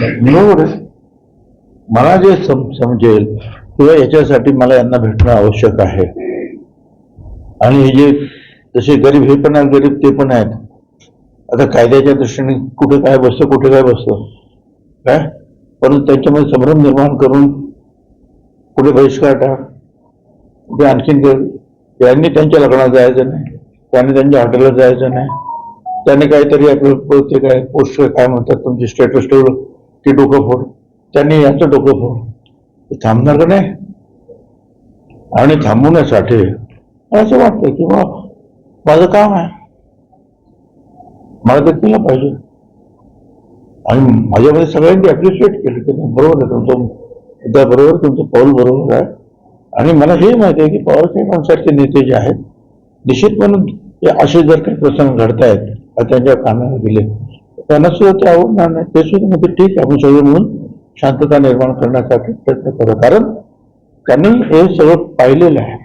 बरोबर मला जे सम- समजेल किंवा याच्यासाठी मला यांना भेटणं आवश्यक आहे. आणि हे जे जसे गरीब हे पण आहेत गरीब ते पण आहेत. आता कायद्याच्या दृष्टीने कुठे काय बसतं कुठे काय बसतं? काय? परंतु त्यांच्यामध्ये संभ्रम निर्माण करून कुठे बहिष्कार टाक. कुठे आणखीन कर त्यांनी त्यांच्या लग्नात जायचं नाही. त्यांनी त्यांच्या हॉटेलला जायचं नाही. त्यांनी काहीतरी आपलं ते काय पोस्ट काय म्हणतात तुमची स्टेटस ठेवलं. की डोकं फोड. त्यांनी याचं डोकं फोड. थांबणार का नाही? आणि थांबवण्यासाठी असं वाटतं की बा माझं काम आहे. मला ते केलं पाहिजे. आणि माझ्यामध्ये सगळ्यांनी ॲप्रिशिएट केलं की बरोबर आहे तुमचं मुद्दा बरोबर तुमचं पाऊल बरोबर आहे. आणि मला हे माहिती आहे की पवारसाहेब माणसाचे नेते जे आहेत निश्चितपणे ते असे जर काही प्रसंग घडतायत का त्यांच्या कामाला गेले त्यांना सुद्धा ते आवडणार नाही ते सुद्धा म्हणजे ठीक आहे आपण सगळे म्हणून शांतता निर्माण करण्यासाठी प्रयत्न करू. कारण त्यांनी हे सगळं पाहिलेलं आहे.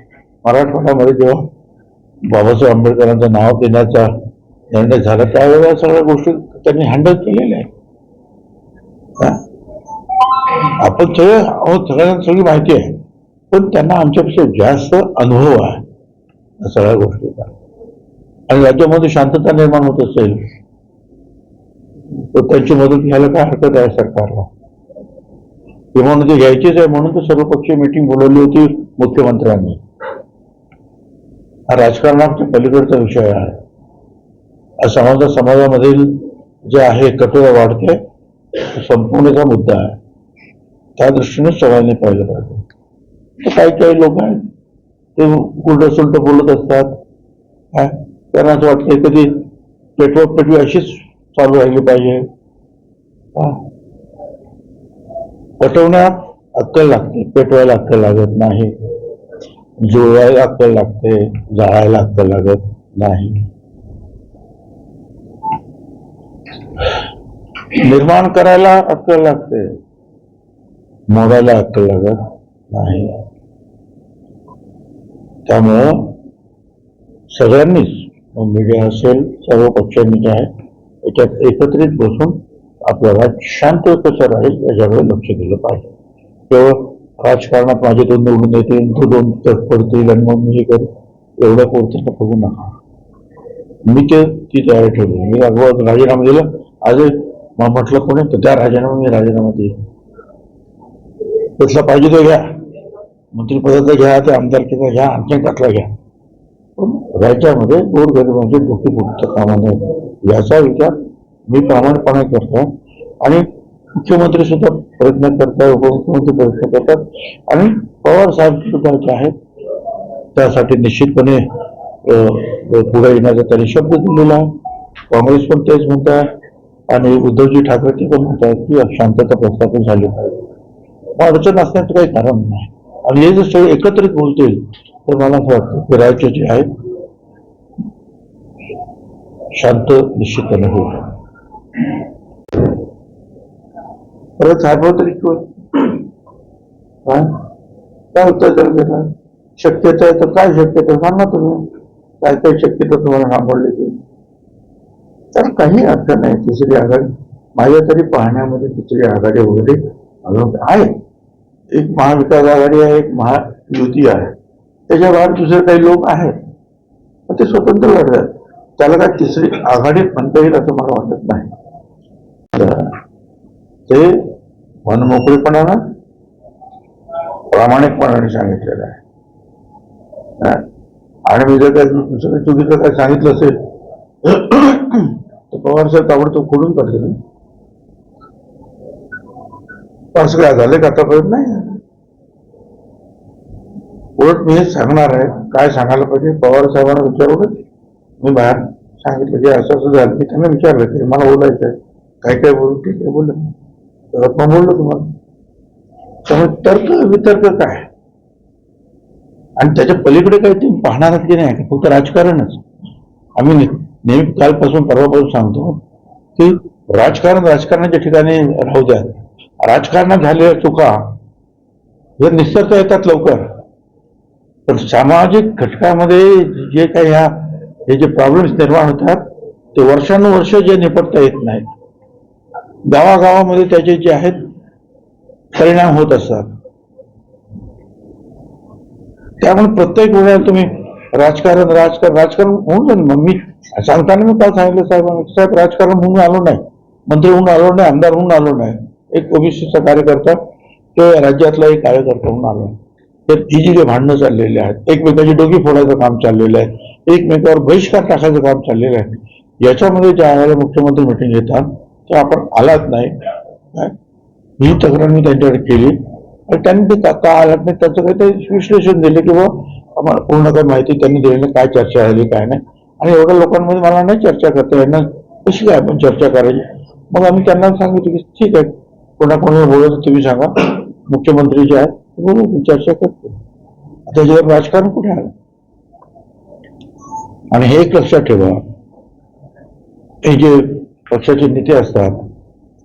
मराठवाड्यामध्ये जेव्हा बाबासाहेब आंबेडकरांचं नाव देण्याचा निर्णय झाला त्यावेळेला सगळ्या गोष्टी त्यांनी हँडल केलेल्या आहेत. हा? आपण सगळे सगळ्यांना सगळी माहिती आहे. पण त्यांना आमच्यापेक्षा जास्त अनुभव आहे. सगळ्या गोष्टीचा. आणि राज्यामध्ये शांतता निर्माण होत असेल तर त्यांची मदत घ्यायला काय हरकत आहे सरकारला? किंवा ते घ्यायचीच आहे म्हणून तर सर्वपक्षीय मिटिंग बोलवली होती मुख्यमंत्र्यांनी. हा राजकारणाच्या पलीकडचा विषय आहे. समाजा समाजामधील जे आहे कठोर वाढते तो संपवण्याचा मुद्दा आहे. त्या दृष्टीने सगळ्यांनी पाहिलं पाहिजे. तर काही काही लोक आहेत ते उलट सुलट बोलत असतात. काय त्यांना असं वाटतं कधी पेटवा पेटवी अशीच चालू राहिली पाहिजे. पटवण्यात अक्कल लागते. पेटवायला अक्कल लागत नाही. जुळवायला अक्कल लागते. जाळायला अक्कल लागत नाही. निर्माण करायला अक्कल लागते. मोडायला अक्कल लागत नाही. त्यामुळं सगळ्यांनीच मीडिया असेल सर्व पक्षांनी जे आहे याच्यात एकत्रित बसून आपल्याला शांत कसं राहील याच्याकडे लक्ष दिलं पाहिजे. केवळ राजकारणात माझे दोन निवडून येतील तो दोन तट पडतील आणि मग मी हे करू. एवढ्या पुरतं बघू नका. मी ते ती तयारी ठेवली. मी अगोदर राजीनामा दिला. आज मग म्हटलं कोणी तर त्या राजीनामा मी राजीनामा देईन. कसला पाहिजे तो घ्या. मंत्रिपदाचा घ्या ते आमदारकीचा घ्या आणखी कसला घ्या. पण राज्यामध्ये गोरगरिबांची डोकी फुटतं कामा नये. याचा विचार मी प्रामाणिकपणे करतो आणि मुख्यमंत्री सुद्धा प्रयत्न करतात उपमुख्यमंत्री प्रयत्न करतात. आणि पवार साहेब सुद्धा जे आहेत त्यासाठी निश्चितपणे पुढे येण्याचा त्यांनी शब्द दिलेला आहे. काँग्रेस पण तेच म्हणत आहे आणि उद्धवजी ठाकरे ते पण म्हणत आहेत की शांतता प्रस्थापित झाली पाहिजे. मग अडचण असण्याचं काही कारण नाही. आणि हे जर सगळे एकत्रित बोलतील तर मला असं वाटतं की राज्य जे आहेत शांत निश्चितपणे होईल परत साहेब तरी काय काय उत्तर तर देणार? शक्यता आहे तर काय शक्यता? सांगा तुम्ही. काय काय शक्यता तुम्हाला सापडली ते? तर काही अर्थ नाही. तिसरी आघाडी. माझ्या तरी पाहण्यामध्ये तिसरी आघाडी वगैरे अजून आहे. एक महाविकास आघाडी आहे एक महायुती आहे. त्याच्या बाहेर दुसरे काही लोक आहेत. ते स्वतंत्र लढतात. त्याला काय तिसरी आघाडी म्हणता येईल असं मला वाटत नाही. ते मनमोकळेपणानं प्रामाणिकपणाने सांगितलेलं आहे. आणि मी जर काय दुसरं चुकीचं काय सांगितलं असेल तर पवार साहेब ताबडतोब खोडून काढतील. असं काय झालं का आतापर्यंत नाही? उलट मी हेच सांगणार आहे काय सांगायला पाहिजे पवार साहेबांना विचारूनच? मी बाहेर सांगितलं की असं असं झालं. मी त्यांना विचारलं की मला बोलायचं आहे. काय काय बोलू ठीक आहे बोललं तर पण बोललो तुम्हाला. त्यामुळे तर्क वितर्क काय? आणि त्याच्या पलीकडे काही तुम्ही पाहणार की नाही? फक्त राजकारणच. आम्ही नेहमी कालपासून परवापासून सांगतो की राजकारण राजकारणाच्या ठिकाणी राहू द्या. राजकारणात झालेल्या चुका हे निसरता येतात लवकर. पण सामाजिक घटकामध्ये जे काही ह्या हे जे प्रॉब्लेम्स निर्माण होतात ते वर्षानुवर्ष जे निपटता येत नाहीत. गावागावामध्ये त्याचे जे आहेत परिणाम होत असतात. त्यामुळे प्रत्येक वेळेला तुम्ही राजकारण राजकारण राजकारण होऊन जाईल. मग मी सांगताना मी काय सांगितलं साहेब साहेब राजकारण होऊन आलो नाही. मंत्री होऊन आलो नाही आमदार होऊन आलो नाही. एक ओबीसीचा कार्यकर्ता तो राज्यातला एक कार्यकर्ता होऊन आलो. तर ही जी जे भांडणं चाललेली आहेत एकमेकाची डोकी फोडायचं काम चाललेलं आहे. एकमेकावर बहिष्कार टाकायचं काम चाललेलं आहे. याच्यामध्ये ज्या वेळेला मुख्यमंत्री मिटिंग घेतात ते आपण आलात नाही. काय? ही तक्रार मी त्यांच्याकडे केली. आणि त्यांनी ते का का आलात नाही त्याचं काहीतरी विश्लेषण दिलं की बुवा आम्हाला पूर्ण काही माहिती त्यांनी दिली काय चर्चा झाली काय नाही. आणि एवढ्या लोकांमध्ये मला नाही चर्चा करता येणार. कशी काय आपण चर्चा करायची? मग आम्ही त्यांना सांगितलं की ठीक आहे कोणा कोणी बोलत तुम्ही सांगा. मुख्यमंत्री जे आहेत बोलू चर्चा करतो त्याच्यावर राजकारण कुठे आलं आणि हे एक लक्षात ठेवा. हे जे पक्षाचे नेते असतात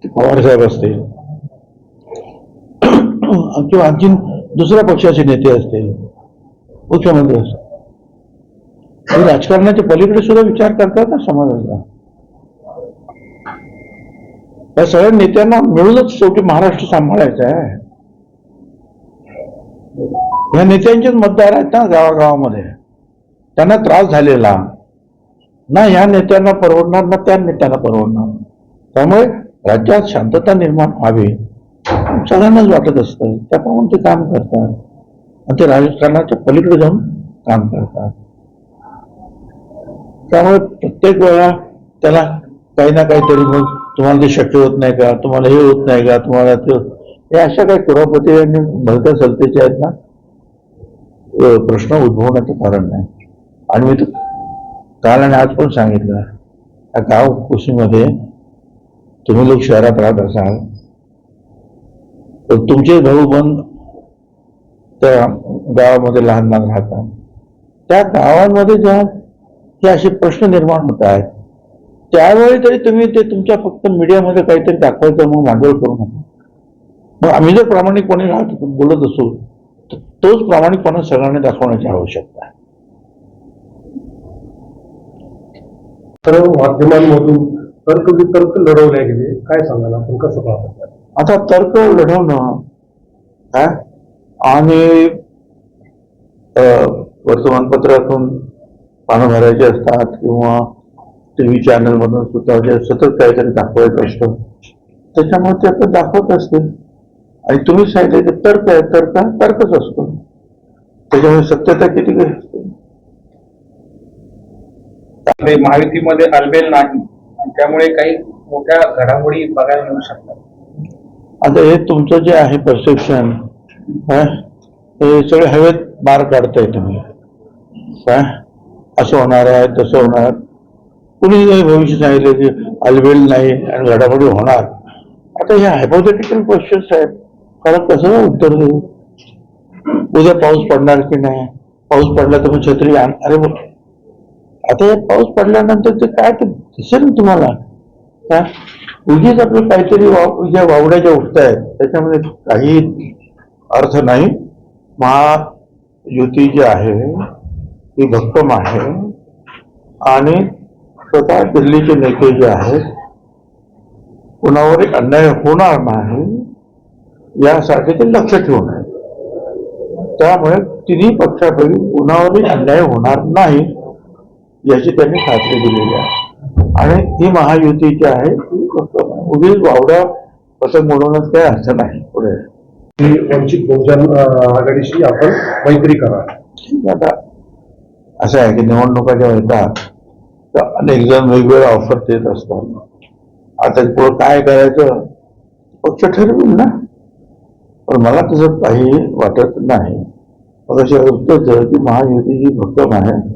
ते पवार साहेब असतील. किंवा आणखीन दुसऱ्या पक्षाचे नेते असतील मुख्यमंत्री असतील. हे राजकारणाच्या पलीकडे सुद्धा विचार करतात ना समाजाचा. या सगळ्या नेत्यांना मिळूनच शेवटी महाराष्ट्र सांभाळायचा आहे. या नेत्यांचेच मतदार आहेत ना गावागावामध्ये. त्यांना त्रास झालेला. ना ह्या नेत्यांना परवडणार ना त्या नेत्यांना परवडणार. त्यामुळे राज्यात शांतता निर्माण व्हावी सगळ्यांनाच वाटत असतं. त्याप्रमाणे ते काम करतात. आणि ते राजकारणाच्या पलीकडे जाऊन काम करतात. त्यामुळे प्रत्येक वेळा त्याला काही ना काहीतरी मग तुम्हाला ते शक्य होत नाही का? तुम्हाला हे होत नाही का? तुम्हाला ते होत- हे अशा काही कुरापती आणि भलत्या सलतेचे आहेत ना प्रश्न उद्भवण्याचं कारण नाही. आणि मी काल आणि आज पण सांगितलं या गाव कुशीमध्ये तुम्ही लोक शहरात राहत असाल तर तुमचे भाऊ बंद त्या गावामध्ये लहान लहान राहतात. त्या गावांमध्ये ज्या हे असे प्रश्न निर्माण होत आहेत. त्यावेळी तरी तुम्ही ते तुमच्या फक्त मीडियामध्ये काहीतरी दाखवायचं मग भांडवल करू नका. मग आम्ही जर प्रामाणिकपणे राहतो बोलत असू तर तोच प्रामाणिकपणा सगळ्यांनी दाखवण्याची आवश्यकता आहे. सर्व माध्यमांमधून तर्कवितर्क लढवले गेले. काय सांगाल आपण? कसं पाहतो? आता तर्क लढवणं काय आणि अं, वर्तमानपत्रातून पानं भरायचे असतात किंवा टी व्ही चॅनल मधून सुद्धा जे सतत काहीतरी दाखवायचं असतं त्याच्यामुळे ते आपण दाखवत असते. आणि तुम्ही सांगितलं की तर्क आहे तर्क तर्कच असतो. त्याच्यामुळे सत्यता किती काही महायुतीमध्ये अलबेल नाही. आणि त्यामुळे काही मोठ्या घडामोडी बघायला मिळू शकतात. आता हे तुमचं जे आहे परसेप्शन हे सगळे हवेत बार काढताय तुम्ही. काय असं होणार आहे तसं होणार. कुणी काही भविष्य सांगितलं की अलबेल नाही आणि घडामोडी होणार. आता हे हायपोथेटिकल क्वेश्चन्स आहेत कारण कसं उत्तर देऊ? उद्या पाऊस पडणार की नाही? पाऊस पडला तर मग छत्री आण अरे आता हे पाऊस पडल्यानंतर ते काय ते दिसेल तुम्हाला? काय? उगीच आपलं काहीतरी वाव- ज्या वावड्या ज्या उठत आहेत त्याच्यामध्ये काही अर्थ नाही. महायुती जी आहे, ती भक्कम आहे. आणि स्वतः दिल्लीचे नेते जे आहेत कुणावर अन्याय होणार नाही, यासाठी ते लक्ष ठेवून आहे त्यामुळे तिन्ही पक्षापैकी कुणावरही अन्याय होणार नाही. याची त्यांनी खात्री दिलेली आहे. आणि ही महायुती जी आहे ती फक्त उगीच वावड्या पतंग उडवण्यात काही अर्थ नाही पुढे. वंचित बहुजन आघाडीशी आपण मैत्री करा. आता असं आहे की निवडणुका जेव्हा येतात तर अनेक जण वेगवेगळ्या ऑफर देत असतात. आता पुढं काय करायचं? पक्ष ठरवेल ना. पण मला तसं काही वाटत नाही. मग अशी उत्तर की महायुती ही भक्कम आहे.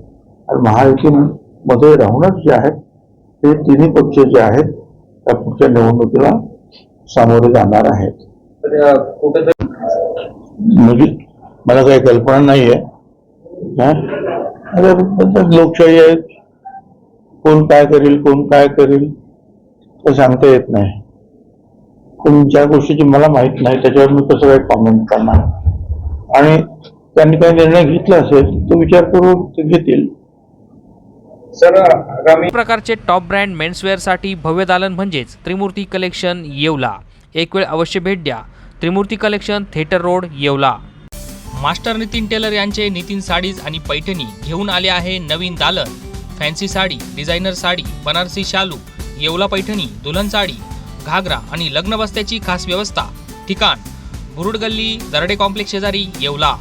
आणि महायुतीमध्ये राहूनच जे आहेत ते तिन्ही पक्ष जे आहेत त्या पुढच्या निवडणुकीला सामोरे जाणार आहेत. म्हणजे मला काही कल्पना नाहीये. हा? अरे पण लोकशाही आहे. कोण काय करील कोण काय करील ते सांगता येत नाही. पण ज्या गोष्टीची मला माहीत नाही त्याच्यावर मी कसं काही कॉमेंट करणार? आणि त्यांनी काही निर्णय घेतला असेल तो विचार करून ते घेतील. प्रकारचे टॉप ब्रँड मेन्सवेअरसाठी भव्य दालन म्हणजेच त्रिमूर्ती कलेक्शन येवला. एक वेळ अवश्य भेट द्या. Trimurti collection theatre road Yeola. Master Nitin tailor यांचे नितीन साडीज आणि पैठणी घेऊन आले आहे नवीन दालन. फॅन्सी साडी डिझायनर साडी बनारसी शालू येवला पैठणी दुल्हन साडी घागरा आणि लग्न बस्त्याची खास व्यवस्था. ठिकाण बुरुड गल्ली दरडे कॉम्प्लेक्स शेजारी येवला.